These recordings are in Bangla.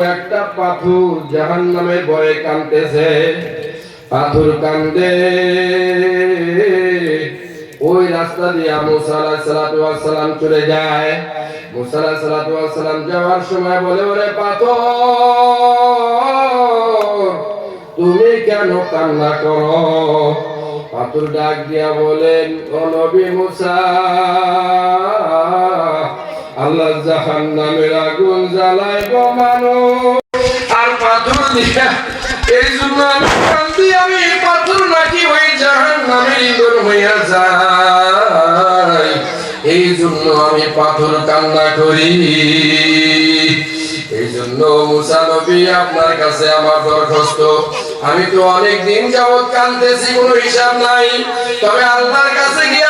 একটা পাথর জাহান নামে বয়ে কানতেছে। পাথর কান্দে ওই রাস্তা দিয়ে মুসা আলাইহিস সালাতু সালাম চলে যায়। মুসা যাওয়ার সময় বলে, ওরে পাথর, তুমি কেন কান্না করো? পাথর ডাক দিয়া বলেন, ও নবী মুসা আল্লাহ জাহান্নামের আগুন জ্বালায় গো মানুষ। আর পাথর এই জন্য আমি আমি পাথর নাকি ওই জাহান্নামের ইঁদুর হইয়া এই জন্য আমি পাথর কান্না করি। এই জন্য মুসা নবী আপনার কাছে আমার দরখাস্ত। আমি তো অনেক দিন যাবৎ কানতেছি কোনো হিসাব নাই। তবে আল্লাহর কাছে গিয়া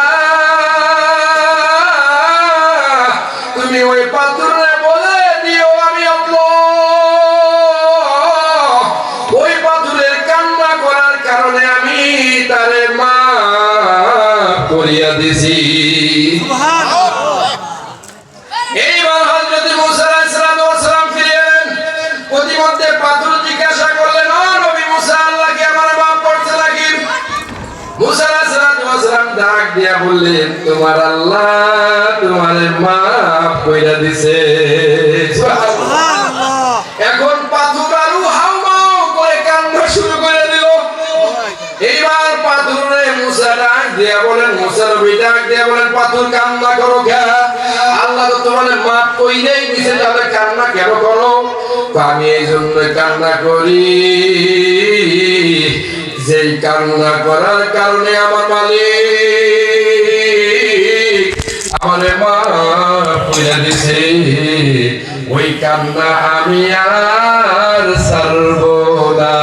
পাথর জিজ্ঞাসা করলেন, ও নবী মুসা, আল্লাহ আমার মাফ করছে নাকি? মুসা আলাইহিস ডাক দিয়া বললেন, তোমার আল্লাহ তোমারে মাফ কইরা দিছে। সুবহানাল্লাহ। দিয়া বলেন দিয়া বলেন, পাথর কান্না করো আল্লাহ তো তোমাদের দিছে তাহলে কান্না কেন করো? আমি এই জন্য কান্না করি। যেই কান্না করার কারণে আমার মালিক আমারে কইরা দিছে। ওই কান্না আমি আর সর্বদা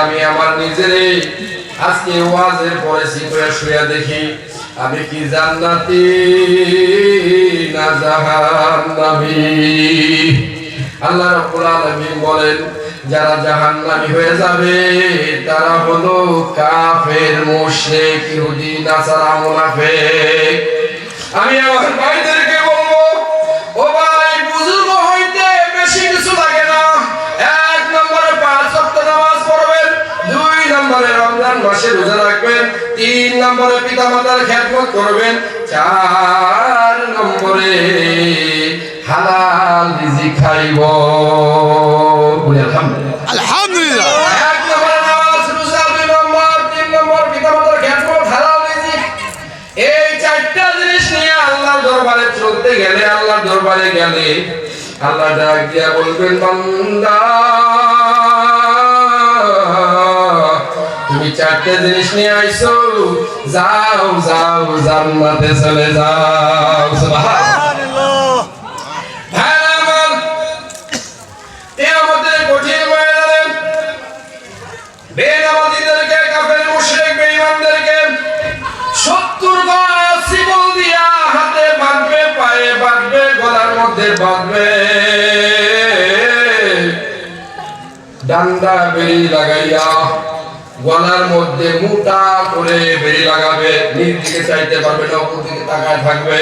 আমি আমার নিজেরে আজকে ওয়াজের পরে সিটে শুয়ে দেখি, আমি কি জান্নাতি না জাহান্নামী? আল্লাহ রাব্বুল আলামিন বলেন, যারা জাহান্নামী হয়ে যাবে, তারা হলো কাফের, মুশরিক, ইহুদি, নাসারা, মুনাফিক। আমি আমার ভাইদেরকে মাসে রোজা রাখবেন তিন নম্বরে পিতামাতার খেদমত করবেন চার নম্বরে হালাল রিজিক খাইব। বলি আলহামদুলিল্লাহ। আলহামদুলিল্লাহ। এক নম্বরে নামাজ, রোজা, দুই নম্বর, তিন নম্বর খেদমত, হালাল। এই চারটা জিনিস নিয়ে আল্লাহর দরবারে চলতে গেলে আল্লাহর দরবারে গেলে আল্লাহ ডাক দিয়া বলবেন বান্দা। তুমি চারটে জিনিস নিয়ে আইছো যাও যাও, জান্নাতে চলে যাও। হ্যাঁ কিয়ামতের কঠিন ময়দানে বেনামাজিদেরকে, কাফের মুশরিক, বেঈমানদেরকে 70 গজ শিকল দিয়া হাতে পায়ে মধ্যে ডান্ডা বেরি লাগাইয়া গলার মধ্যে মোটা করে বেরি লাগাবে নিজ দিকে চাইতে পারবে না অপর দিকে তাকায় থাকবে।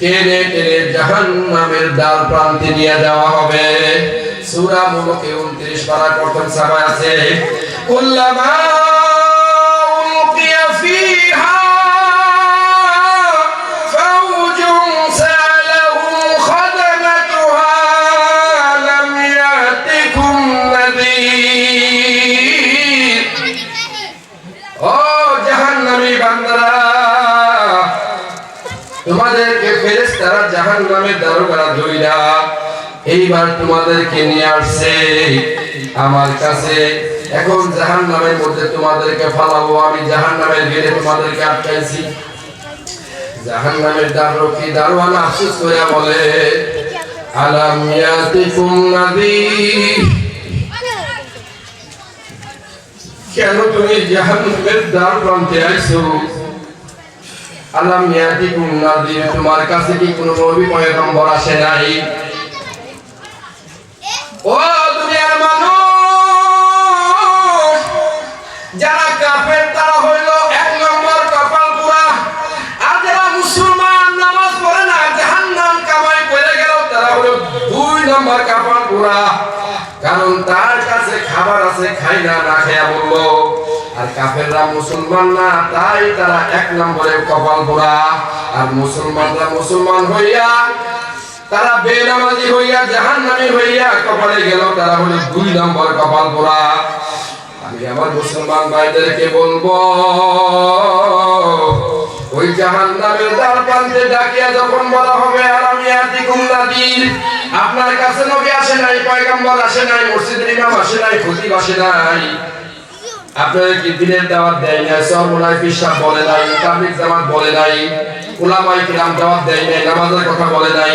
টেনে টেনে জাহান নামের দ্বার প্রান্তে নিয়ে যাওয়া হবে। সূরা মুলকে 29 পারা প্রথম সভায় আছে, কুল্লামা নিয়ে আমার কাছে এখন জাহান নামের মধ্যে তোমাদেরকে ফালাবো, আমি জাহান নামের গেলে তোমাদেরকে আটকাইছি। জাহান নামের দারোকি দারোয়ান আফসোস করে বলে, আলাম ইয়াতিকুম কেন তুমি জাহান্নামের দ্বার প্রান্তে আইছো? মিয়াতি কুন্নাদিন তোমার কাছে কি কোনো নবী পয়গম্বর আসে নাই? যারা কাফের, তারা হইল এক নম্বর কপাল পুরা। আর যারা মুসলমান, নামাজ পড়ে না, জাহান্নাম কামাই করে গেল, তারা হলো দুই নম্বর কপাল পুরা। কারণ তার কাছে খাবার আছে খাই না না বলল। আর কাফেররা মুসলমান তাই তারা এক নম্বরে কপাল পোড়া আর মুসলমানরা মুসলমান হইয়া তারা বেনামাজি হইয়া, জাহান্নামী হইয়া কপালে গেল, তারা হলো দুই নম্বর কপাল পোড়া। আমি আমার মুসলমান ভাইদেরকে বলব, ওই প্রান্তে ডাকিয়া যখন বলা হবে, আর আমি আপনার কাছে নবী আসে নাই, পয়গম্বর আসে নাই, মসজিদের ইমাম আসে নাই, খতিব আসে নাই। কি দিনের দাওয়াত দেয় না সর্বনায় পিসাব বলে নাই জামাত বলে নাই উলামাই কিরাম দাওয়াত দেয় নাই, নামাজের কথা বলে নাই।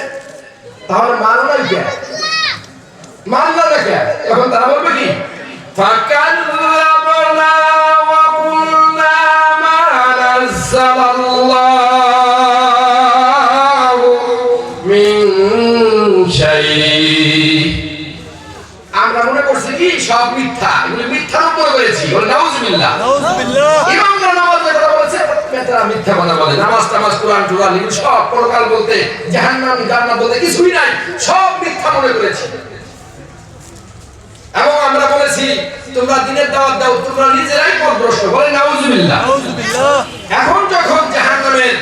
তাহলে মানলাই কে? মানলা কে? এখন তারা বলবে কি? ফাকাল্লাবনা মিথ্যা কথা বলে নামাজ টামাজ কোরআন টুরান সব পরকাল বলতে জাহান্নাম জান্নাত বলতে কিছুই নাই সব মিথ্যা মনে করেছি। এবং আমরা বলেছি তোমরা দিনের দাওয়াত দাও তোমরা নিজেরাই পথভ্রষ্ট বলে নাউজুবিল্লাহ। এখন যখন জাহান্নামের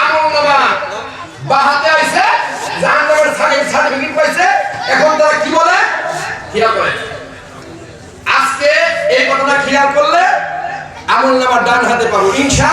আমল নামা বাহাতে আইছে জাহান্নামের সার্টিফিকেট পাইছে এখন তারা কি বলে? খেয়াল করে। আজকে এই কথাটা খেয়াল করলে আমল নামা ডান হাতে পাবো ইনশা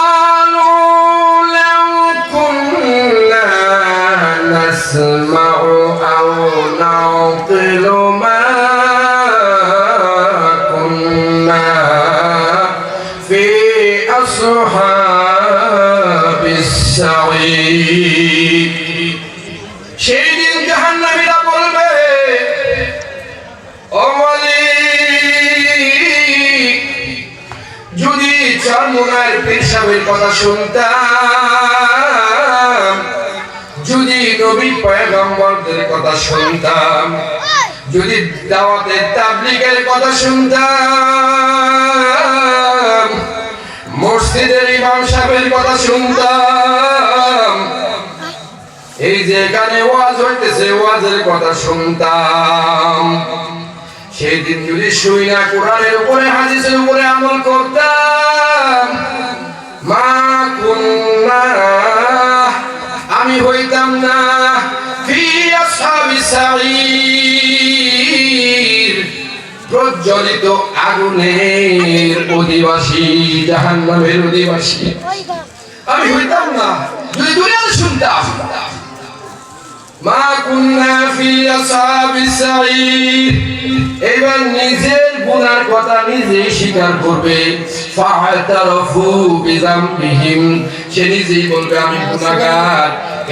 যদি চরমুনার পেশাবের কথা শুনতাম, যদি নবী পয়গম্বরদের কথা শুনতাম, যদি দাওয়াতের কথা শুনতাম, মসজিদের ইমাম সাহেবের কথা শুনতাম? এই যে ওয়াজ হইতেছে, ওয়াজের কথা শুনতাম। সেই দিন যদি শুই না, কোরআনের উপরে উপরে আমল করতাম। মা কুন্না, আমি হইতাম না। প্রজ্বলিত আগুনের অধিবাসী, জাহান্নামের অধিবাসী। আমি হইতাম না, যদি দুনিয়া শুনতাম।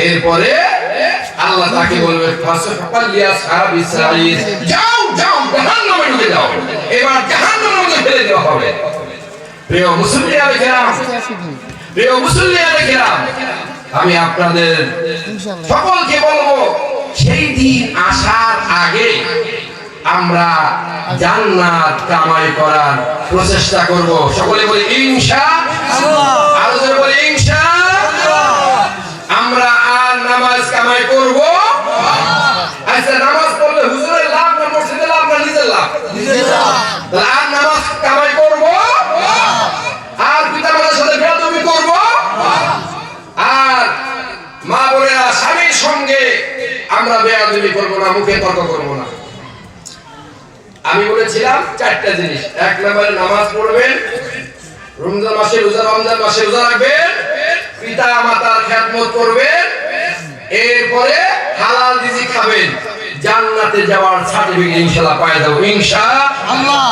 এরপরে আল্লাহ তাকে বলবে যাও যাও যাও। এবার ফেলে দেওয়া হবে। প্রিয় প্রিয় আমি আপনাদের সকলকে বলব, সেই দিন আসার আগে আমরা জান্নাত কামাই করার প্রচেষ্টা করব। সকলে বলি, ইনশা আরও জোরে বলি ইনশা আমরা আর নামাজ কামাই করব আচ্ছা নামাজ পড়লে হুজুরের লাভ না মসজিদের লাভ না নিজের লাভ তাহলে আর নামাজ কামাই করব আর পিতা মাতার সাথে বেয়াদবি করব আর মা বোনেরা স্বামীর সঙ্গে আমরা বেয়াদবি করব না, মুখে তর্ক করব না। আমি বলেছিলাম চারটা জিনিস। এক নম্বরে, নামাজ পড়বেন। রমজান মাসে রোজা, রমজান মাসে রোজা রাখবেন। পিতা মাতার খেদমত করবেন। এরপরে হালাল রিজিক খাবেন। জান্নাতে যাওয়ার সার্টিফিকেট ইনশাআল্লাহ পাওয়া যাব। ইনশাআল্লাহ।